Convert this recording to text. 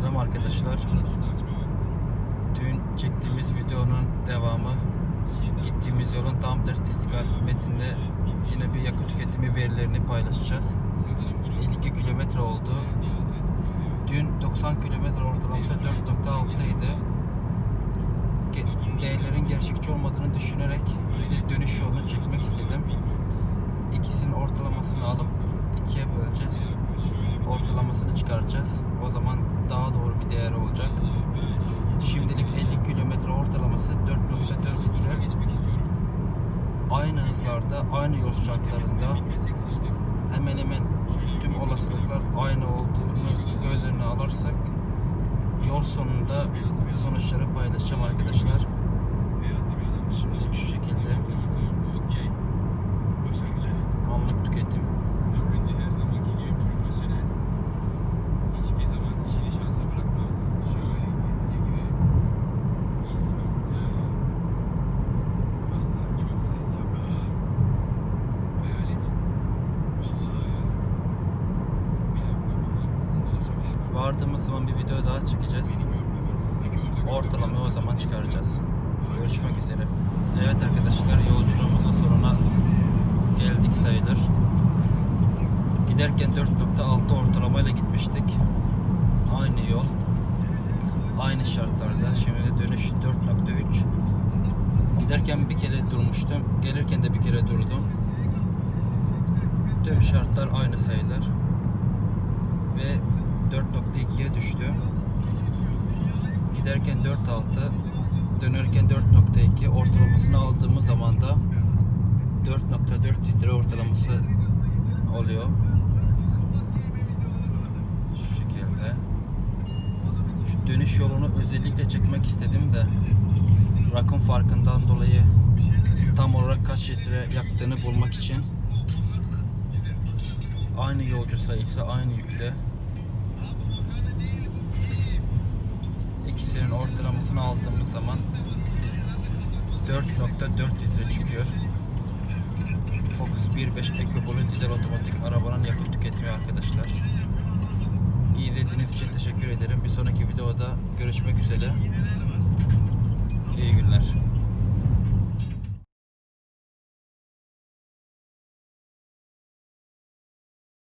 Selam arkadaşlar. Dün çektiğimiz videonun devamı gittiğimiz yolun tam ters istikametinde yine bir yakıt tüketimi verilerini paylaşacağız. 52 kilometre oldu. Dün 90 kilometre ortalaması 4.6 idi. Değerlerin gerçekçi olmadığını düşünerek bir dönüş yolunu çekmek istedim. İkisinin ortalamasını alıp ikiye böleceğiz. Ortalamasını çıkaracağız. O zaman daha doğru bir değer olacak. Şimdilik 50 kilometre ortalaması 4.4 litre. Aynı hızlarda, aynı yol şartlarında hemen hemen tüm olasılıklar aynı olduğunu göz önüne alırsak yol sonunda sonuçları paylaşacağım arkadaşlar. Şimdilik şu şekilde Vardığımız zaman bir video daha çekeceğiz. Ortalamayı o zaman çıkaracağız. Görüşmek üzere. Evet arkadaşlar yolculuğumuzun sonuna geldik sayılır. Giderken 4.6 ortalamayla gitmiştik. Aynı yol. Aynı şartlarda. Şimdi de dönüş 4.3. Giderken bir kere durmuştum. Gelirken de bir kere durdum. Tüm şartlar aynı sayılır. Ve 4.2'ye düştü. Giderken 4.6 dönerken 4.2 ortalamasını aldığımız zaman da 4.4 litre ortalaması oluyor. Şu şekilde. Şu dönüş yolunu özellikle çekmek istedim de rakım farkından dolayı tam olarak kaç litre yaktığını bulmak için aynı yolcu sayısı aynı yükle ortalamasını aldığımız zaman 4.4 litre çıkıyor. Focus 1.5 EcoBlue dizel otomatik arabanın yakıt tüketimi arkadaşlar. İzlediğiniz için teşekkür ederim. Bir sonraki videoda görüşmek üzere. İyi günler.